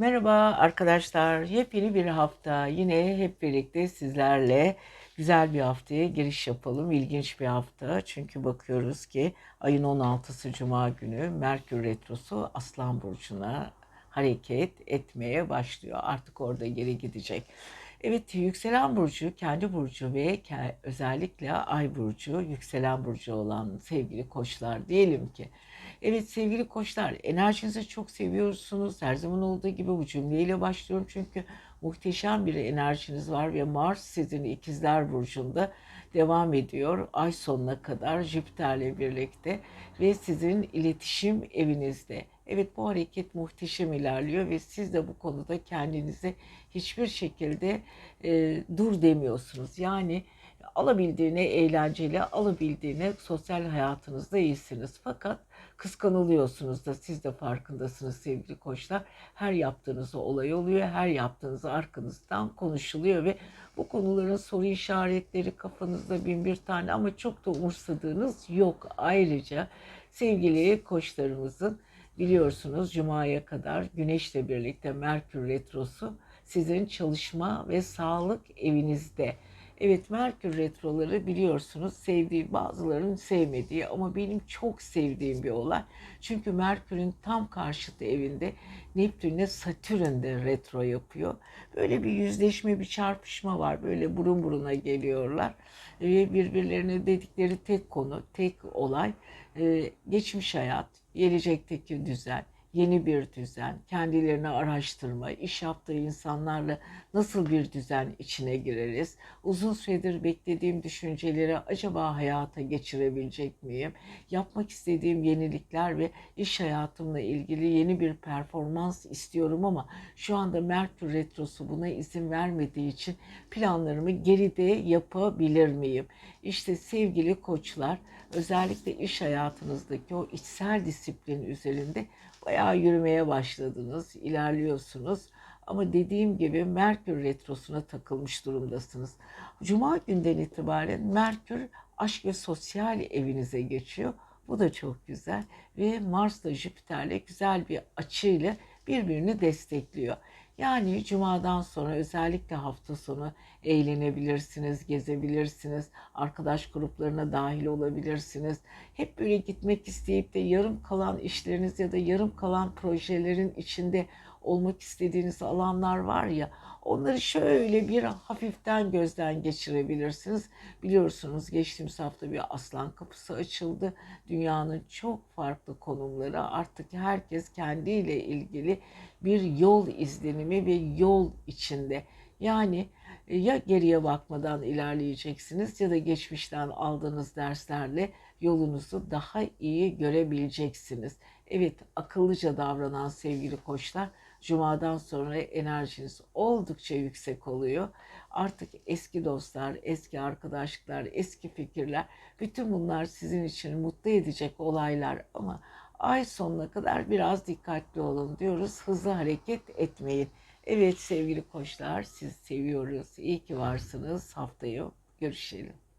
Merhaba arkadaşlar. Yepyeni bir hafta. Yine hep birlikte sizlerle güzel bir haftaya giriş yapalım. İlginç bir hafta. Çünkü bakıyoruz ki ayın 16'sı Cuma günü Merkür Retrosu Aslan Burcu'na hareket etmeye başlıyor. Artık orada geri gidecek. Evet, yükselen burcu, kendi burcu ve özellikle ay burcu, yükselen burcu olan sevgili koçlar diyelim ki. Evet sevgili koçlar, enerjinizi çok seviyorsunuz. Her zaman olduğu gibi bu cümleyle başlıyorum çünkü muhteşem bir enerjiniz var ve Mars sizin ikizler burcunda devam ediyor ay sonuna kadar Jüpiter'le birlikte ve sizin iletişim evinizde. Evet bu hareket muhteşem ilerliyor ve siz de bu konuda kendinize hiçbir şekilde e, dur demiyorsunuz. Yani alabildiğine eğlenceli, alabildiğine sosyal hayatınızda iyisiniz. Fakat kıskanılıyorsunuz da siz de farkındasınız sevgili koçlar. Her yaptığınız olay oluyor, her yaptığınız arkanızdan konuşuluyor ve bu konuların soru işaretleri kafanızda bin bir tane ama çok da umursadığınız yok. Ayrıca sevgili koçlarımızın biliyorsunuz Cuma'ya kadar Güneş'le birlikte Merkür Retrosu sizin çalışma ve sağlık evinizde. Evet Merkür Retroları biliyorsunuz sevdiği bazılarının sevmediği ama benim çok sevdiğim bir olay. Çünkü Merkür'ün tam karşıtı evinde Neptün'le Satürn de retro yapıyor. Böyle bir yüzleşme, bir çarpışma var. Böyle burun buruna geliyorlar. Ve birbirlerine dedikleri tek konu, tek olay e, geçmiş hayat, gelecekteki düzen, yeni bir düzen, kendilerini araştırma, iş yaptığı insanlarla nasıl bir düzen içine gireriz? Uzun süredir beklediğim düşünceleri acaba hayata geçirebilecek miyim? Yapmak istediğim yenilikler ve iş hayatımla ilgili yeni bir performans istiyorum ama şu anda Merkür Retrosu buna izin vermediği için planlarımı geride yapabilir miyim? İşte sevgili koçlar özellikle iş hayatınızdaki o içsel disiplin üzerinde bayağı yürümeye başladınız, ilerliyorsunuz. Ama dediğim gibi Merkür Retrosu'na takılmış durumdasınız. Cuma günden itibaren Merkür aşk ve sosyal evinize geçiyor. Bu da çok güzel ve Mars da Jüpiter'le güzel bir açıyla birbirini destekliyor. Yani cumadan sonra özellikle hafta sonu eğlenebilirsiniz, gezebilirsiniz, arkadaş gruplarına dahil olabilirsiniz. Hep böyle gitmek isteyip de yarım kalan işleriniz ya da yarım kalan projelerin içinde olmak istediğiniz alanlar var ya onları şöyle bir hafiften gözden geçirebilirsiniz. Biliyorsunuz geçtiğimiz hafta bir aslan kapısı açıldı. Dünyanın çok farklı konumları artık herkes kendiyle ilgili bir yol izlenimi ve yol içinde. Yani e, ya geriye bakmadan ilerleyeceksiniz ya da geçmişten aldığınız derslerle yolunuzu daha iyi görebileceksiniz. Evet, akıllıca davranan sevgili koçlar, cumadan sonra enerjiniz oldukça yüksek oluyor. Artık eski dostlar, eski arkadaşlıklar, eski fikirler, bütün bunlar sizin için mutlu edecek olaylar ama ay sonuna kadar biraz dikkatli olun diyoruz. Hızlı hareket etmeyin. Evet sevgili koçlar, siz seviyoruz. İyi ki varsınız. Haftaya görüşelim.